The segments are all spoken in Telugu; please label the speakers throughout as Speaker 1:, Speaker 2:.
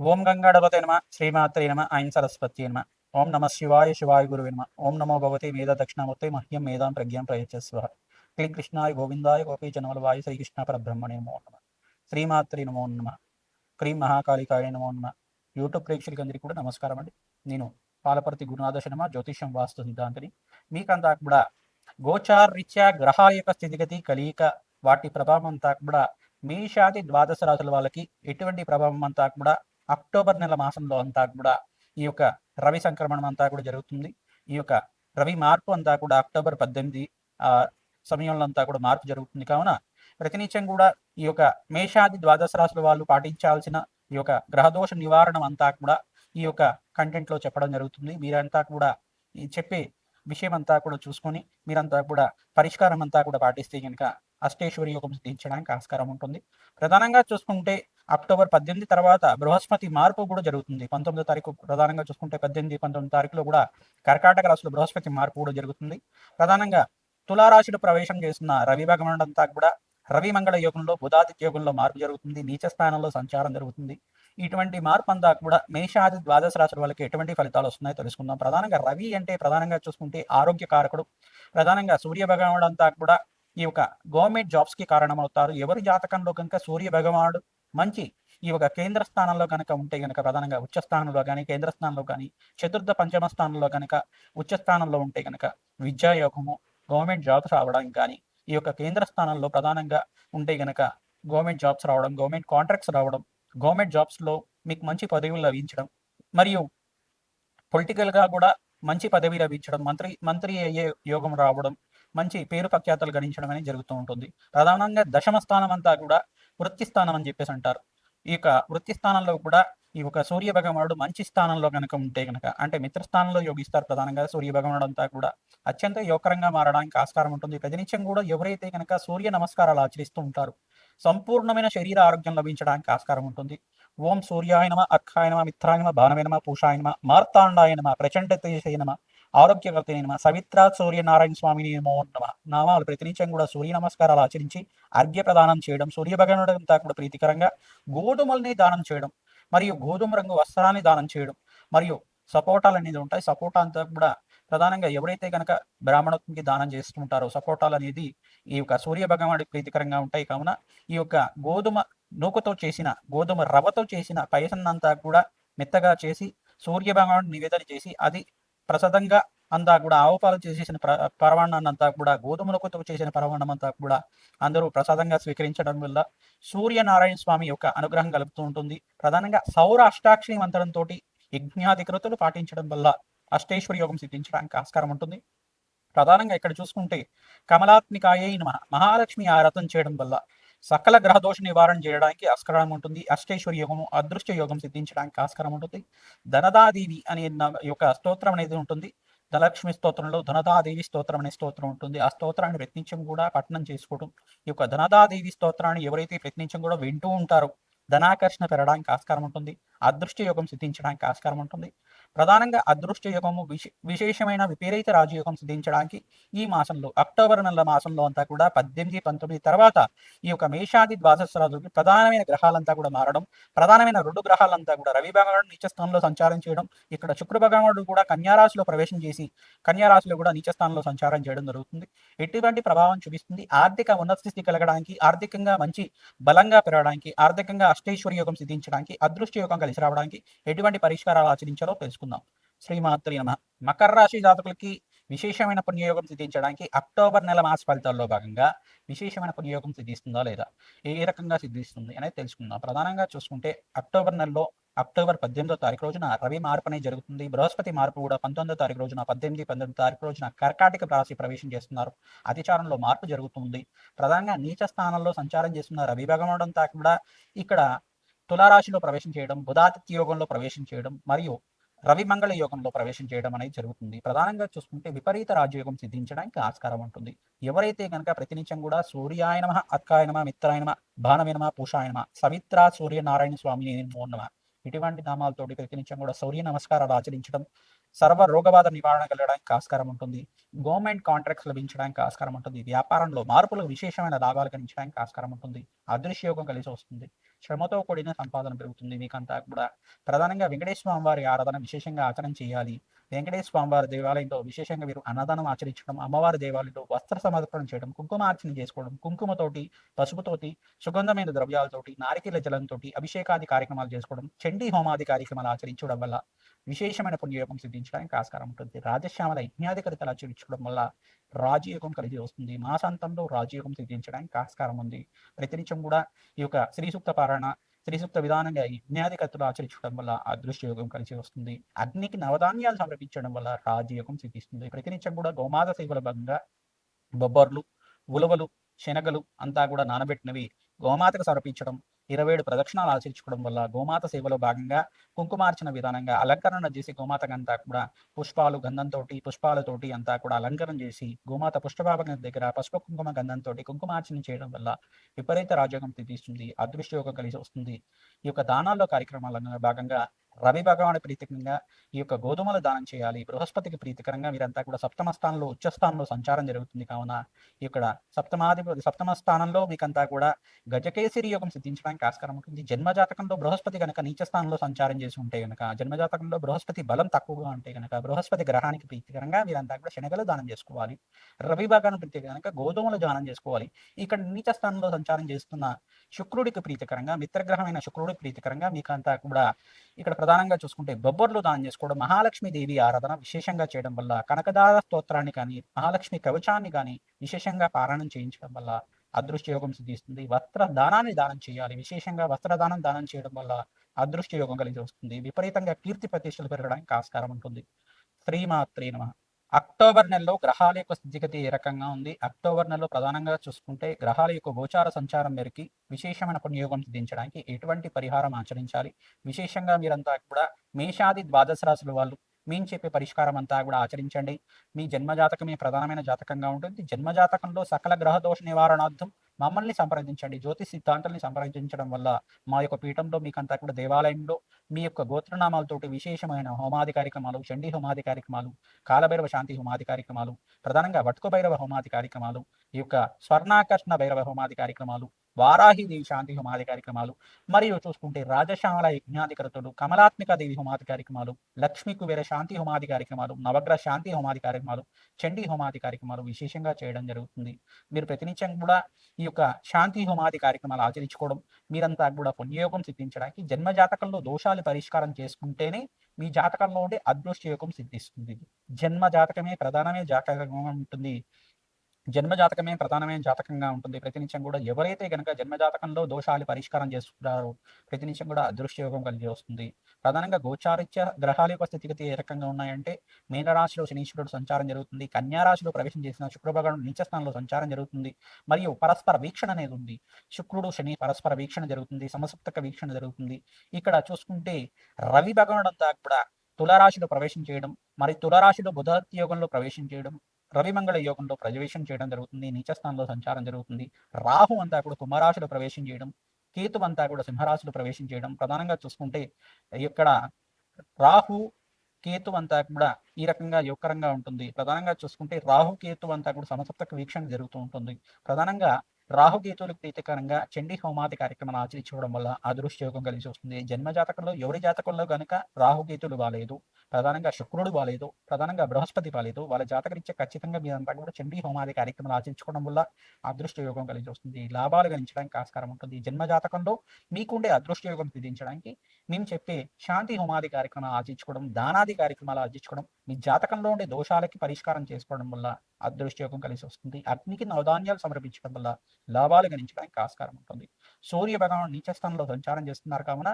Speaker 1: ఓం గంగాడపతే నమ శ్రీమాత్రే నమ ఐం సరస్వతి నమ. ఓం నమ శివాయ శివాయ గురువే నమ. ఓం నమో భగవతి మేధ దక్షిణామూర్తి మహ్యం మేధాం ప్రజ్ఞాం ప్రయత్స్వ క్లీ కృష్ణాయ గోవిందాయ గోపీ వాయు శ్రీకృష్ణ పరబ్రహ్మణే నమో నమ. శ్రీమాత్రి నమో నమ. క్రీం మహాకాళికాయ నమో నమ. యూట్యూబ్ ప్రేక్షకులందరికీ కూడా నమస్కారం అండి. నేను పాలపర్తి గురునాథ శర్మ జ్యోతిష్యం వాస్తు సిద్ధాంతిని. మీకంతా కూడా గోచార్ రీత్యా గ్రహాల యొక్క స్థితిగతి కలియిక వాటి ప్రభావం అంతా కూడా మేషాది ద్వాదశ రాశుల వాళ్ళకి ఎటువంటి ప్రభావం అంతా కూడా అక్టోబర్ నెల మాసంలో అంతా కూడా ఈ యొక్క రవి సంక్రమణం అంతా కూడా జరుగుతుంది. ఈ యొక్క రవి మార్పు అంతా కూడా అక్టోబర్ పద్దెనిమిది ఆ సమయంలో అంతా కూడా మార్పు జరుగుతుంది. కావున ప్రతినిత్యం కూడా ఈ యొక్క మేషాది ద్వాదశ రాశుల వాళ్ళు పాటించాల్సిన ఈ యొక్క గ్రహదోష నివారణ అంతా కూడా ఈ యొక్క కంటెంట్లో చెప్పడం జరుగుతుంది. మీరంతా కూడా చెప్పే విషయం అంతా కూడా చూసుకొని మీరంతా కూడా పరిష్కారం అంతా కూడా పాటిస్తే కనుక అష్టేశ్వరి యోగం సిద్ధించడానికి ఆస్కారం ఉంటుంది. ప్రధానంగా చూసుకుంటే అక్టోబర్ పద్దెనిమిది తర్వాత బృహస్పతి మార్పు కూడా జరుగుతుంది. పంతొమ్మిదో తారీఖు ప్రధానంగా చూసుకుంటే పద్దెనిమిది పంతొమ్మిది తారీఖులో కూడా కర్కాటక రాశిలో బృహస్పతి మార్పు కూడా జరుగుతుంది. ప్రధానంగా తులారాశిలో ప్రవేశం చేస్తున్న రవి భగవానుడు అంతా కూడా రవి మంగళ యోగంలో బుధాదిత్య యోగంలో మార్పు జరుగుతుంది. నీచ స్థానంలో సంచారం జరుగుతుంది. ఇటువంటి మార్పు అంతా కూడా మేషాది ద్వాదశ రాశుల వాళ్ళకి ఎటువంటి ఫలితాలు వస్తున్నాయో తెలుసుకుందాం. ప్రధానంగా రవి అంటే ప్రధానంగా చూసుకుంటే ఆరోగ్య కారకుడు ప్రధానంగా సూర్య భగవానుడు అంతా కూడా ఈ యొక్క గవర్నమెంట్ జాబ్స్కి కారణమవుతారు. ఎవరి జాతకంలో కనుక సూర్య భగవానుడు మంచి ఈ యొక్క కేంద్ర స్థానంలో కనుక ఉంటే కనుక ప్రధానంగా ఉచ్చ స్థానంలో కానీ కేంద్ర స్థానంలో కానీ చతుర్థ పంచమ స్థానంలో కనుక ఉచ్చ స్థానంలో ఉంటే కనుక విద్యా యోగము గవర్నమెంట్ జాబ్స్ రావడం కానీ ఈ యొక్క కేంద్ర స్థానంలో ప్రధానంగా ఉంటే గనక గవర్నమెంట్ జాబ్స్ రావడం గవర్నమెంట్ కాంట్రాక్ట్స్ రావడం గవర్నమెంట్ జాబ్స్లో మీకు మంచి పదవులు లభించడం మరియు పొలిటికల్గా కూడా మంచి పదవి లభించడం మంత్రి మంత్రి అయ్యే యోగం రావడం మంచి పేరు ప్రఖ్యాతలు గణించడం అనేది జరుగుతూ ఉంటుంది. ప్రధానంగా దశమ స్థానం అంతా కూడా వృత్తి స్థానం అని చెప్పేసి అంటారు. ఈ యొక్క వృత్తి స్థానంలో కూడా ఈ యొక్క సూర్య భగవానుడు మంచి స్థానంలో కనుక ఉంటే కనుక అంటే మిత్రస్థానంలో యోగిస్తారు ప్రధానంగా సూర్య భగవానుడు అంతా కూడా అత్యంత యోగకరంగా మారడానికి ఆస్కారం ఉంటుంది. ప్రతినిత్యం కూడా ఎవరైతే కనుక సూర్య నమస్కారాలు ఆచరిస్తూ ఉంటారు సంపూర్ణమైన శరీర ఆరోగ్యం లభించడానికి ఆస్కారం ఉంటుంది. ఓం సూర్యాయనమ నమ మిత్రాయనమ నమ పూషాయనమ మార్తాండాయనమ ప్రచండ తేజయనమ ఆరోగ్యకర్త నమ. సవిత్ర సూర్యనారాయణ స్వామిని నమో నమ. నామాలు ప్రతినిత్యం కూడా సూర్య నమస్కారాలు ఆచరించి అర్ఘ్య ప్రదానం చేయడం సూర్య భగవానుడు అంతా కూడా ప్రీతికరంగా గోధుమల్ని దానం చేయడం మరియు గోధుమ రంగు వస్త్రాన్ని దానం చేయడం మరియు సపోటాలు అనేది ఉంటాయి. సపోటా అంతా కూడా ప్రధానంగా ఎవరైతే కనుక బ్రాహ్మణత్వంకి దానం చేస్తుంటారో సపోటాలు అనేది ఈ యొక్క సూర్య భగవానుడికి ప్రీతికరంగా ఉంటాయి. కావున ఈ యొక్క గోధుమ నూకతో చేసిన గోధుమ రవ్వతో చేసిన పయసన్నంతా కూడా మెత్తగా చేసి సూర్య భగవానుడు నివేదన చేసి అది ప్రసాదంగా అంతా కూడా ఆవు పాలు చేసేసిన ప్ర అంతా కూడా గోధుమలతో చేసిన పరవాణం అంతా కూడా అందరూ ప్రసాదంగా స్వీకరించడం వల్ల సూర్యనారాయణ స్వామి యొక్క అనుగ్రహం కలుపుతూ ఉంటుంది. ప్రధానంగా సౌర అష్టాక్షరి మంత్రంతో యజ్ఞాధికృతులు పాటించడం వల్ల అష్టేశ్వరి యోగం సిద్ధించడానికి ఆస్కారం ఉంటుంది. ప్రధానంగా ఇక్కడ చూసుకుంటే కమలాత్మికాయ నమ మహాలక్ష్మి ఆరాధన చేయడం వల్ల సకల గ్రహ దోష నివారణ చేయడానికి ఆస్కారం ఉంటుంది. అష్టేశ్వరి యోగము అదృష్ట యోగం సిద్ధించడానికి ఆస్కారం ఉంటుంది. ధనదాదేవి అనే యొక్క స్తోత్రం అనేది ఉంటుంది. ధనలక్ష్మి స్తోత్రంలో ధనదాదేవి స్తోత్రం అనే స్తోత్రం ఉంటుంది. ఆ స్తోత్రాన్ని ప్రయత్నించం కూడా పఠనం చేసుకోవడం. ఈ యొక్క ధనదాదేవి స్తోత్రాన్ని ఎవరైతే ప్రయత్నించం కూడా వింటూ ఉంటారో ధనాకర్షణ పెరగడానికి ఆస్కారం ఉంటుంది. అదృష్ట యోగం సిద్ధించడానికి ఆస్కారం ఉంటుంది. ప్రధానంగా అదృష్ట యోగము విశే విశేషమైన విపరీత రాజయోగం సిద్ధించడానికి ఈ మాసంలో అక్టోబర్ నెల మాసంలో అంతా కూడా పద్దెనిమిది పంతొమ్మిది తర్వాత ఈ యొక్క మేషాది ద్వాదశ రాజులకి ప్రధానమైన గ్రహాలంతా కూడా మారడం ప్రధానమైన రెండు గ్రహాలంతా కూడా రవి భగవానుడు నీచస్థానంలో సంచారం చేయడం ఇక్కడ శుక్ర భగవానుడు కూడా కన్యారాశిలో ప్రవేశం చేసి కన్యారాశిలో కూడా నీచస్థానంలో సంచారం చేయడం జరుగుతుంది. ఎటువంటి ప్రభావం చూపిస్తుంది? ఆర్థిక ఉన్నత స్థితి కలగడానికి ఆర్థికంగా మంచి బలంగా పెరగడానికి ఆర్థికంగా అష్టైశ్వర్య యోగం సిద్ధించడానికి అదృష్ట యోగం కలిసి రావడానికి ఎటువంటి పరిష్కారాలు ఆచరించాలో తెలుసుకుందాం. శ్రీమాతృ నమ. మకర రాశి జాతకులకి విశేషమైన పుణ్యయోగం సిద్ధించడానికి అక్టోబర్ నెల మాస ఫలితాల్లో భాగంగా విశేషమైన పుణ్యయోగం సిద్ధిస్తుందా లేదా? ఏ రకంగా సిద్ధిస్తుంది అనేది తెలుసుకుందాం. ప్రధానంగా చూసుకుంటే అక్టోబర్ నెలలో అక్టోబర్ పద్దెనిమిదో తారీఖు రోజున రవి మార్పు అనేది జరుగుతుంది. బృహస్పతి మార్పు కూడా పంతొమ్మిదో తారీఖు రోజున పద్దెనిమిది పంతొమ్మిది తారీఖు రోజున కర్కాటక రాశి ప్రవేశం చేస్తున్నారు. అతిచారంలో మార్పు జరుగుతుంది. ప్రధానంగా నీచ స్థానంలో సంచారం చేస్తున్న రవి భగవానుడు అంతా కూడా ఇక్కడ తులారాశిలో ప్రవేశం చేయడం బుధాతిథ్య యోగంలో ప్రవేశం చేయడం మరియు రవి మంగళ యోగంలో ప్రవేశం చేయడం అనేది జరుగుతుంది. ప్రధానంగా చూసుకుంటే విపరీత రాజయోగం సిద్ధించడానికి ఆస్కారం ఉంటుంది. ఎవరైతే గనక ప్రతినిత్యం కూడా సూర్యాయనమ అత్కాయనమ మిత్రాయనమ నమ పూషాయనమ నమ సవిత్ర సూర్యనారాయణ స్వామి నమో ఇటువంటి నామాలతోటి ప్రతినిత్యం కూడా సూర్య నమస్కారాలు ఆచరించడం సర్వ రోగబాధ నివారణ కలగడానికి ఆస్కారం ఉంటుంది. గవర్నమెంట్ కాంట్రాక్ట్స్ లభించడానికి ఆస్కారం ఉంటుంది. వ్యాపారంలో మార్పులు విశేషమైన లాభాలు గణించడానికి ఆస్కారం ఉంటుంది. అదృశ్య యోగం కలిసి వస్తుంది. శ్రమతో కూడిన సంపాదన పెరుగుతుంది. మీకంతా కూడా ప్రధానంగా వెంకటేశ్వర స్వామివారి ఆరాధన విశేషంగా ఆచరణ చేయాలి. వెంకటేశ్వర స్వామివారి దేవాలయంలో విశేషంగా మీరు అన్నదానం ఆచరించడం అమ్మవారి దేవాలయంలో వస్త్ర సమర్పణ చేయడం కుంకుమార్చన చేసుకోవడం కుంకుమతోటి పసుపుతోటి సుగంధమైన ద్రవ్యాలతోటి నారికేల జలంతో అభిషేకాది కార్యక్రమాలు చేసుకోవడం చండీ హోమాది కార్యక్రమాలు ఆచరించడం వల్ల విశేషమైన పుణ్యయోగం సిద్ధించడానికి ఆస్కారం ఉంటుంది. రాజశ్యామల యజ్ఞాధికరితలు ఆచరించడం వల్ల రాజయోగం కలిగి వస్తుంది. మాసాంతంలో రాజయోగం సిద్ధించడానికి ఆస్కారం ఉంది. ప్రతినిత్యం కూడా ఈ యొక్క శ్రీ సూక్త పారాయణ శ్రీ సూక్త విధానంగా యజ్ఞాధికత్తులు ఆచరించడం వల్ల అదృష్ట యోగం కలిసి వస్తుంది. అగ్నికి నవధాన్యాలు సమర్పించడం వల్ల రాజయోగం సిద్ధిస్తుంది. ప్రతినిత్యం కూడా గోమాత సేవల భాగంగా బొబ్బర్లు ఉలవలు శనగలు అంతా కూడా నానబెట్టినవి గోమాతకు సమర్పించడం ఇరవై ఏడు ప్రదక్షిణాలు ఆచరించుకోవడం వల్ల గోమాత సేవలో భాగంగా కుంకుమార్చన విధానంగా అలంకరణ చేసి గోమాతకంతా కూడా పుష్పాలు గంధంతో పుష్పాలతోటి అంతా కూడా అలంకరణ చేసి గోమాత పుష్పభాగం దగ్గర పసుపు కుంకుమ గంధంతో కుంకుమార్చన చేయడం వల్ల విపరీత రాజయోగం తీస్తుంది అదృష్టయోగం కలిసి వస్తుంది. ఈ యొక్క దానాల్లో కార్యక్రమాల భాగంగా రవి భగవాను ప్రీతికరంగా ఈ యొక్క గోధుమలు దానం చేయాలి. బృహస్పతికి ప్రీతికరంగా మీరంతా కూడా సప్తమ స్థానంలో ఉచ్చ స్థానంలో సంచారం జరుగుతుంది కావున ఇక్కడ సప్తమాధిపతి సప్తమ స్థానంలో మీకంతా కూడా గజకేసరి యోగం సిద్ధించడానికి ఆస్కారం ఉంటుంది. జన్మజాతకంలో బృహస్పతి కనుక నీచ స్థానంలో సంచారం చేసి ఉంటే కనుక జన్మజాతకంలో బృహస్పతి బలం తక్కువగా ఉంటే కనుక బృహస్పతి గ్రహానికి ప్రీతికరంగా మీరంతా కూడా శనగలు దానం చేసుకోవాలి. రవి భాగాన్ని ప్రీతి కనుక గోధుమలు దానం చేసుకోవాలి. ఇక్కడ నీచ స్థానంలో సంచారం చేస్తున్న శుక్రుడికి ప్రీతికరంగా మిత్రగ్రహమైన శుక్రుడికి ప్రీతికరంగా మీకంతా కూడా ఇక్కడ ప్రధానంగా చూసుకుంటే బొబ్బర్లు దానం చేసుకోవడం మహాలక్ష్మి దేవి ఆరాధన విశేషంగా చేయడం వల్ల కనకదార స్తోత్రాన్ని కానీ మహాలక్ష్మి కవచాన్ని కానీ విశేషంగా పారాయణం చేయించడం వల్ల అదృష్ట యోగం సిద్ధిస్తుంది. వస్త్ర దానాన్ని దానం చేయాలి. విశేషంగా వస్త్రదానం దానం చేయడం వల్ల అదృష్ట యోగం కలిగి వస్తుంది. విపరీతంగా కీర్తి ప్రతిష్టలు పెరగడానికి ఆస్కారం ఉంటుంది. శ్రీమాత్రే నమ. అక్టోబర్ నెలలో గ్రహాల యొక్క స్థితిగతి ఏ రకంగా ఉంది? అక్టోబర్ నెలలో ప్రధానంగా చూసుకుంటే గ్రహాల యొక్క గోచార సంచారం మేరకి విశేషమైన పుణ్యయోగం సిద్ధించడానికి ఎటువంటి పరిహారం ఆచరించాలి? విశేషంగా మీరంతా కూడా మేషాది ద్వాదశ రాశుల వాళ్ళు మేము చెప్పే పరిష్కారం అంతా కూడా ఆచరించండి. మీ జన్మజాతకమే ప్రధానమైన జాతకంగా ఉంటుంది. జన్మజాతకంలో సకల గ్రహ దోష నివారణార్థం మమ్మల్ని సంప్రదించండి. జ్యోతిష్ సిద్ధాంతాన్ని సంప్రదించడం వల్ల మా యొక్క పీఠంలో మీకంతా కూడా దేవాలయంలో మీ యొక్క గోత్రనామాలతోటి విశేషమైన హోమాది కార్యక్రమాలు చండీ హోమాది కార్యక్రమాలు కాలభైరవ శాంతి హోమాది కార్యక్రమాలు ప్రధానంగా వట్కు భైరవ హోమాది కార్యక్రమాలు ఈ యొక్క స్వర్ణాకర్షణ భైరవ హోమాది కార్యక్రమాలు వారాహిదేవి శాంతి హోమాది కార్యక్రమాలు మరియు చూసుకుంటే రాజశాల యజ్ఞాధికరతులు కమలాత్మిక దేవి హోమాది కార్యక్రమాలు లక్ష్మీ కుబేర శాంతి హోమాది కార్యక్రమాలు నవగ్రహ శాంతి హోమాది కార్యక్రమాలు చండీ హోమాది కార్యక్రమాలు విశేషంగా చేయడం జరుగుతుంది. మీరు ప్రతినిత్యం కూడా ఈ యొక్క శాంతి హోమాది కార్యక్రమాలు ఆచరించుకోవడం మీరంతా కూడా పుణ్యయోగం సిద్ధించడానికి జన్మ జాతకంలో దోషాలు పరిష్కారం చేసుకుంటేనే మీ జాతకంలో ఉండే అదృష్ట యోగం సిద్ధిస్తుంది. జన్మ జాతకమే ప్రధానమే జాతకంగా ఉంటుంది. జన్మ జాతకమే ప్రధానమైన జాతకంగా ఉంటుంది. ప్రతినిత్యం కూడా ఎవరైతే గనక జన్మ జాతకంలో దోషాలు పరిష్కారం చేసుకుంటారో ప్రతినిత్యం కూడా అదృష్ట యోగం కలిగి వస్తుంది. ప్రధానంగా గోచారిత్య గ్రహాల యొక్క స్థితిగతి ఏ రకంగా ఉన్నాయంటే మీనరాశిలో శనీశ్వరుడు సంచారం జరుగుతుంది. కన్యారాశిలో ప్రవేశం చేసిన శుక్రభగవాను నీచస్థానంలో సంచారం జరుగుతుంది. మరియు పరస్పర వీక్షణ అనేది ఉంది. శుక్రుడు శని పరస్పర వీక్షణ జరుగుతుంది. సమసప్తక వీక్షణ జరుగుతుంది. ఇక్కడ చూసుకుంటే రవి భగవానుడు అంతా కూడా తులారాశిలో ప్రవేశం చేయడం మరి తులారాశిలో బుధత్య యోగంలో ప్రవేశం చేయడం రవిమంగళ యోగంలో ప్రవేశం చేయడం జరుగుతుంది. నీచస్థానంలో సంచారం జరుగుతుంది. రాహు అంతా కూడా కుంభరాశిలో ప్రవేశం చేయడం కేతు అంతా కూడా సింహరాశిలో ప్రవేశం చేయడం ప్రధానంగా చూసుకుంటే ఇక్కడ రాహు కేతు అంతా కూడా ఈ రకంగా యువకరంగా ఉంటుంది. ప్రధానంగా చూసుకుంటే రాహు కేతు అంతా కూడా సమసప్తక వీక్షణ జరుగుతూ ఉంటుంది. ప్రధానంగా రాహుకేతువులకు ప్రీతికరంగా చండీ హోమాది కార్యక్రమాన్ని ఆచరించుకోవడం వల్ల అదృష్ట యోగం కలిసి వస్తుంది. జన్మ జాతకంలో ఎవరి జాతకంలో కనుక రాహుకేతులు బాలేదు. ప్రధానంగా శుక్రుడు బాలేదు ప్రధానంగా బృహస్పతి బాలేదు. వాళ్ళ జాతకరీత్యా ఖచ్చితంగా మీరంతా కూడా చండీ హోమాది కార్యక్రమాలు ఆచరించుకోవడం వల్ల అదృష్ట యోగం కలిసి వస్తుంది లాభాలు గణించడానికి ఆస్కారం ఉంటుంది. జన్మ జాతకంలో మీకుండే అదృష్ట యోగం విధించడానికి మేము చెప్పే శాంతి హోమాది కార్యక్రమాలు ఆచరించుకోవడం దానాది కార్యక్రమాలు ఆచరించుకోవడం మీ జాతకంలో ఉండే దోషాలకి పరిష్కారం చేసుకోవడం వల్ల అదృష్టయోగం కలిసి వస్తుంది. అగ్నికి నవధాన్యాలు సమర్పించడం వల్ల లాభాలు గణించడానికి ఆస్కారం ఉంటుంది. సూర్య భగవాన్ నీచస్థానంలో సంచారం చేస్తున్నారు కావున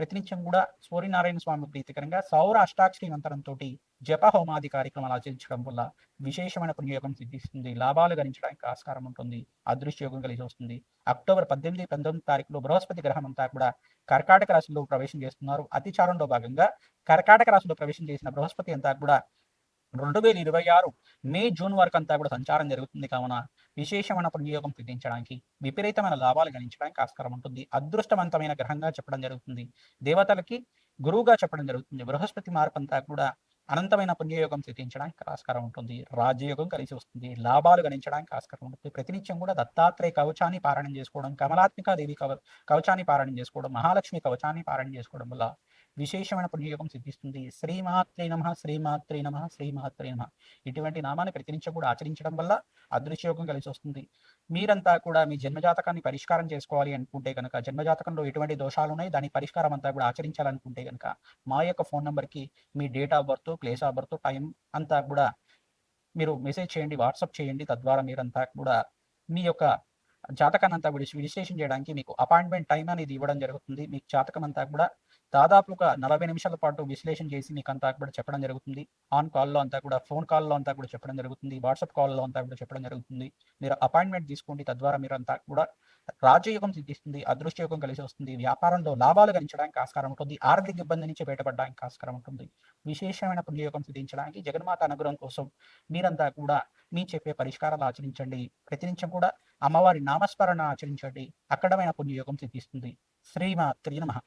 Speaker 1: ప్రతినిత్యం కూడా సూర్యనారాయణ స్వామి ప్రీతికరంగా సౌర అష్టాక్షరి మంత్రంతో జప హోమాది కార్యక్రమాలు ఆచరించడం వల్ల విశేషమైన పుణ్యయోగం సిద్ధిస్తుంది. లాభాలు గణించడానికి ఆస్కారం ఉంటుంది. అదృష్టయోగం కలిసి వస్తుంది. అక్టోబర్ పద్దెనిమిది పంతొమ్మిది తారీఖులో బృహస్పతి గ్రహం అంతా కూడా కర్కాటక రాశిలో ప్రవేశం చేస్తున్నారు. అతిచారంలో భాగంగా కర్కాటక రాశిలో ప్రవేశం చేసిన బృహస్పతి అంతా కూడా రెండు వేల ఇరవై ఆరు మే జూన్ వరకు అంతా కూడా సంచారం జరుగుతుంది కావున విశేషమైన పుణ్యయోగం సిద్ధించడానికి విపరీతమైన లాభాలు గణించడానికి ఆస్కారం ఉంటుంది. అదృష్టవంతమైన గ్రహంగా చెప్పడం జరుగుతుంది. దేవతలకి గురువుగా చెప్పడం జరుగుతుంది. బృహస్పతి మార్పు అంతా కూడా అనంతమైన పుణ్యయోగం సిద్ధించడానికి ఆస్కారం ఉంటుంది. రాజయోగం కలిసి వస్తుంది. లాభాలు గణించడానికి ఆస్కారం ఉంటుంది. ప్రతినిత్యం కూడా దత్తాత్రేయ కవచాన్ని పారాయణం చేసుకోవడం కమలాత్మిక దేవి కవ కవచాన్ని పారాయణం చేసుకోవడం మహాలక్ష్మి కవచాన్ని పారాయణం చేసుకోవడం వల్ల విశేషమైన పుణ్యయోగం సిద్ధిస్తుంది. శ్రీమాత్రే నమ శ్రీమాత్రే నమ శ్రీమాత్రే నమ. ఇటువంటి నామాన్ని ప్రతినిత్యం కూడా ఆచరించడం వల్ల అదృశ్యయోగం కలిసి వస్తుంది. మీరంతా కూడా మీ జన్మజాతకాన్ని పరిష్కారం చేసుకోవాలి అనుకుంటే కనుక జన్మజాతకంలో ఎటువంటి దోషాలు ఉన్నాయి దాని పరిష్కారం అంతా కూడా ఆచరించాలనుకుంటే కనుక మా యొక్క ఫోన్ నెంబర్కి మీ date of birth place of birth time అంతా కూడా మీరు మెసేజ్ చేయండి వాట్సాప్ చేయండి. తద్వారా మీరంతా కూడా మీ యొక్క జాతకాన్ని అంతా కూడా విశ్లేషణ చేయడానికి మీకు అపాయింట్మెంట్ టైం అనేది ఇవ్వడం జరుగుతుంది. మీకు జాతకం అంతా కూడా దాదాపుగా నలభై నిమిషాల పాటు విశ్లేషణ చేసి మీకు అంతా కూడా చెప్పడం జరుగుతుంది. ఆన్ కాల్లో అంతా కూడా ఫోన్ కాల్లో అంతా కూడా చెప్పడం జరుగుతుంది. వాట్సాప్ కాల్లో అంతా కూడా చెప్పడం జరుగుతుంది. మీరు అపాయింట్మెంట్ తీసుకోండి. తద్వారా మీరు అంతా కూడా రాజయోగం సిద్ధిస్తుంది అదృష్టయోగం కలిసి వస్తుంది. వ్యాపారంలో లాభాలు గణించడానికి ఆస్కారం ఉంటుంది. ఆర్థిక ఇబ్బంది నుంచి బయటపడడానికి ఆస్కారం ఉంటుంది. విశేషమైన పుణ్యయోగం సిద్ధించడానికి జగన్మాత అనుగ్రహం కోసం మీరంతా కూడా మీ చెప్పే పరిష్కారాలు ఆచరించండి. ప్రతినిత్యం కూడా అమ్మవారి నామస్మరణ ఆచరించండి. అక్కడమైన పుణ్యయోగం సిద్ధిస్తుంది. శ్రీమాత్రి నమః.